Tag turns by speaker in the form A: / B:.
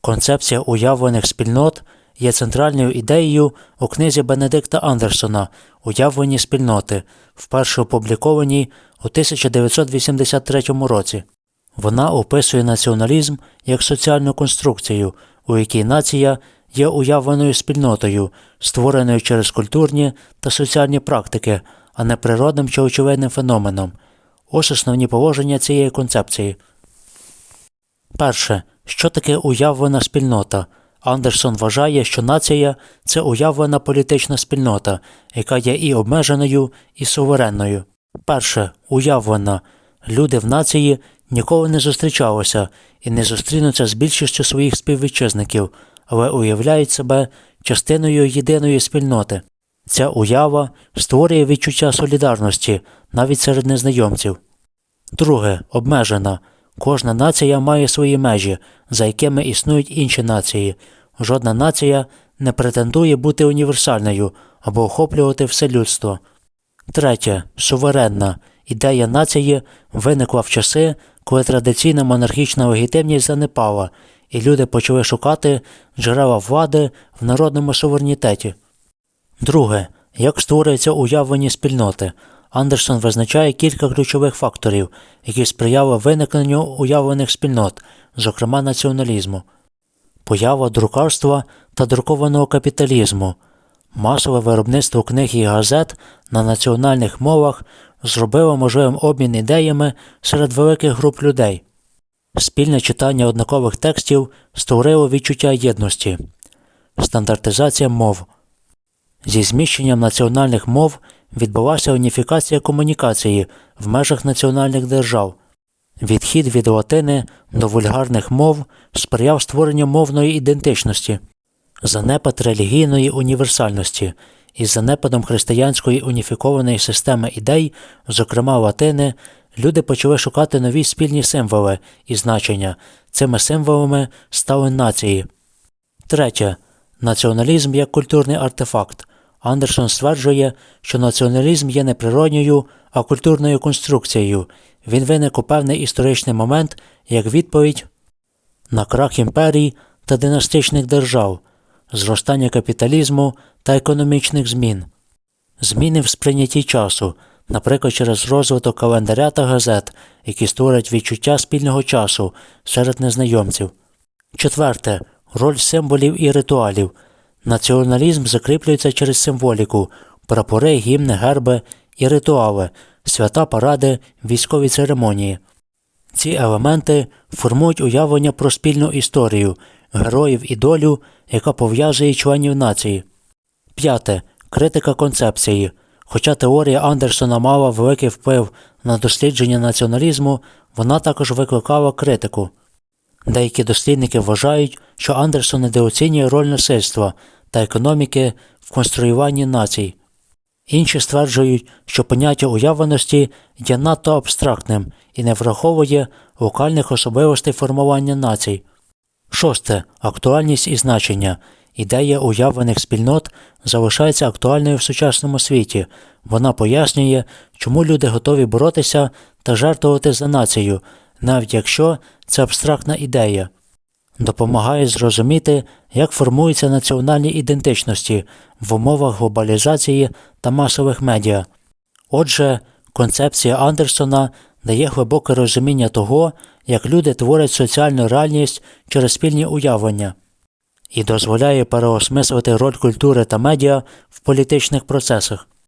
A: Концепція уявлених спільнот є центральною ідеєю у книзі Бенедикта Андерсона Уявлені спільноти, вперше опублікованій у 1983 році. Вона описує націоналізм як соціальну конструкцію, у якій нація є уявленою спільнотою, створеною через культурні та соціальні практики, а не природним чи очевидним феноменом. Ось основні положення цієї концепції. Перше. Що таке уявлена спільнота? Андерсон вважає, що нація це уявлена політична спільнота, яка є і обмеженою, і суверенною. Перше. Уявлена. Люди в нації ніколи не зустрічалися і не зустрінуться з більшістю своїх співвітчизників, але уявляють себе частиною єдиної спільноти. Ця уява створює відчуття солідарності навіть серед незнайомців. Друге обмежена. Кожна нація має свої межі, за якими існують інші нації. Жодна нація не претендує бути універсальною або охоплювати все людство. Третє суверенна. Ідея нації виникла в часи, коли традиційна монархічна легітимність занепала, і люди почали шукати джерела влади в народному суверенітеті. Друге. Як створюються уявлені спільноти? Андерсон визначає кілька ключових факторів, які сприяли виникненню уявлених спільнот, зокрема націоналізму, поява друкарства та друкованого капіталізму, масове виробництво книг і газет на національних мовах зробило можливим обмін ідеями серед великих груп людей. Спільне читання однакових текстів створило відчуття єдності, стандартизація мов. Зі зміщенням національних мов відбулася уніфікація комунікації в межах національних держав. Відхід від латини до вульгарних мов сприяв створенню мовної ідентичності, занепад релігійної універсальності із занепадом християнської уніфікованої системи ідей, зокрема латини, люди почали шукати нові спільні символи і значення. Цими символами стали нації. Третє. Націоналізм як культурний артефакт. Андерсон стверджує, що націоналізм є не природньою, а культурною конструкцією. Він виник у певний історичний момент як відповідь на крах імперій та династичних держав, зростання капіталізму та економічних змін, зміни в сприйнятті часу, наприклад, через розвиток календаря та газет, які створять відчуття спільного часу серед незнайомців. Четверте роль символів і ритуалів. Націоналізм закріплюється через символіку, прапори, гімни, герби і ритуали, свята паради, військові церемонії. Ці елементи формують уявлення про спільну історію, героїв і долю, яка пов'язує членів нації. П'яте. Критика концепції. Хоча теорія Андерсона мала великий вплив на дослідження націоналізму, вона також викликала критику. Деякі дослідники вважають, що Андерсон недооцінює роль насильства та економіки в конструюванні націй. Інші стверджують, що поняття уявленості є надто абстрактним і не враховує локальних особливостей формування націй. Шосте. Актуальність і значення. Ідея уявлених спільнот залишається актуальною в сучасному світі. Вона пояснює, чому люди готові боротися та жертвувати за націю, навіть якщо це абстрактна ідея. Допомагає зрозуміти, як формуються національні ідентичності в умовах глобалізації та масових медіа. Отже, концепція Андерсона дає глибоке розуміння того, як люди творять соціальну реальність через спільні уявлення, і дозволяє переосмислити роль культури та медіа в політичних процесах.